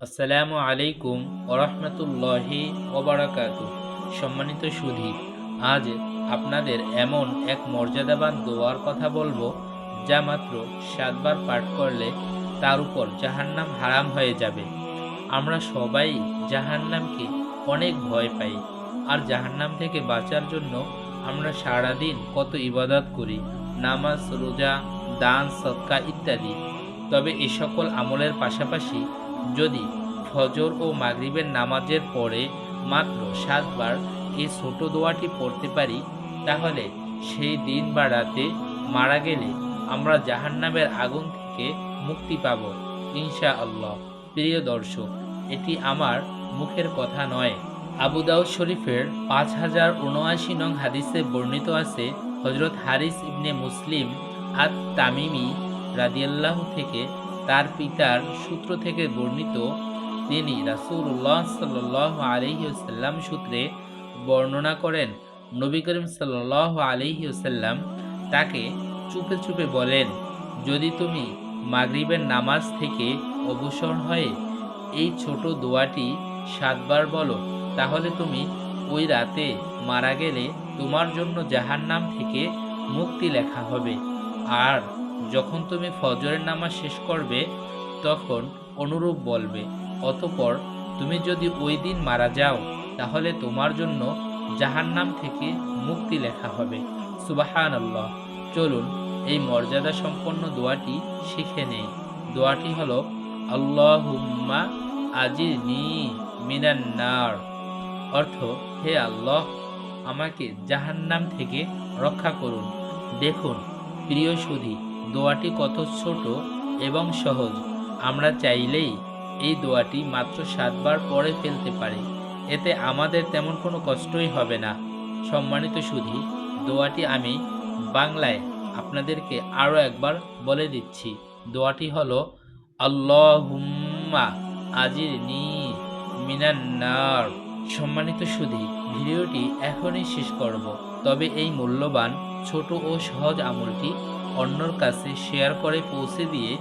আসসালামু আলাইকুম ওরহমতুল্লাহি ওবরাকাত সম্মানিত সুধী, আজ আপনাদের এমন এক মর্যাদাবান দোয়ার কথা বলব, যা মাত্র সাতবার পাঠ করলে তার উপর জাহান্নাম হারাম হয়ে যাবে। আমরা সবাই জাহান্নামকে অনেক ভয় পাই, আর জাহান্নাম থেকে বাঁচার জন্য আমরা সারাদিন কত ইবাদত করি, নামাজ, রোজা, দান, সৎকা ইত্যাদি। তবে এ সকল আমলের পাশাপাশি যদি ফজর ও মাগরিবের নামাজের পরে মাত্র সাতবার এই ছোট দোয়াটি পড়তে পারি, তাহলে সেই দিন বা রাতে মারা গেলে আমরা জাহান্নামের আগুন থেকে মুক্তি পাব ইনশা আল্লাহ প্রিয় দর্শক, এটি আমার মুখের কথা নয়। আবু দাউদ শরীফের পাঁচ হাজার উনআশি নং হাদিসে বর্ণিত আছে হজরত হারিস ইবনে মুসলিম আত তামিমি রাদিয়াল্লাহু থেকে তার পিতার সূত্র থেকে বর্ণিত, তিনি রাসূলুল্লাহ সাল্লাল্লাহু আলাইহি ওয়াসাল্লাম সূত্রে বর্ণনা করেন, নবী করিম সাল্লাল্লাহু আলাইহি ওয়াসাল্লাম তাকে চুপে চুপে বলেন, যদি তুমি মাগরিবের নামাজ থেকে অবসর হয়ে এই ছোট দোয়াটি সাতবার বলো, তাহলে তুমি ওই রাতে মারা গেলে তোমার জন্য জাহান্নাম থেকে মুক্তি লেখা হবে। আর যখন তুমি ফজরের নামাজ শেষ করবে, তখন অনুরূপ বলবে, অতপর তুমি যদি ওই দিন মারা যাও, তাহলে তোমার জন্য জাহান্নাম থেকে মুক্তি লেখা হবে। সুবাহান আল্লাহ চলুন, এই মর্যাদা সম্পন্ন দোয়াটি শিখে নেই। দোয়াটি হলো, আল্লাহুম্মা আজিরনি মিনান্নার অর্থ, হে আল্লাহ, আমাকে জাহান্নাম থেকে রক্ষা করুন। দেখুন, প্রিয় সুধী দোয়াটি কত ছোট এবং সহজ। আমরা চাইলেই এই দোয়াটি মাত্র সাতবার পরে ফেলতে পারি। এতে আমাদের তেমন কোনো কষ্টই হবে না। সম্মানিত সুধী, দোয়াটি আমি বাংলায় আপনাদেরকে আরও একবার বলে দিচ্ছি। দোয়াটি হলো, আল্লাহুম্মা আজির নি মিনান্নার সম্মানিত সুধী, ভিডিওটি এখনই শেষ করব। তবে এই মূল্যবান, ছোট ও সহজ আমলটি অন্যর কাছে শেয়ার করে পৌঁছে দিয়ে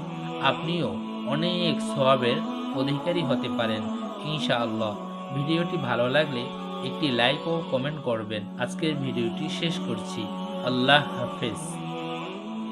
আপনিও অনেক সোয়াবের অধিকারী হতে পারেন, ইনশাআল্লাহ। ভিডিওটি ভালো লাগলে একটি লাইক ও কমেন্ট করবেন। আজকের ভিডিওটি শেষ করছি। আল্লাহ হাফেজ।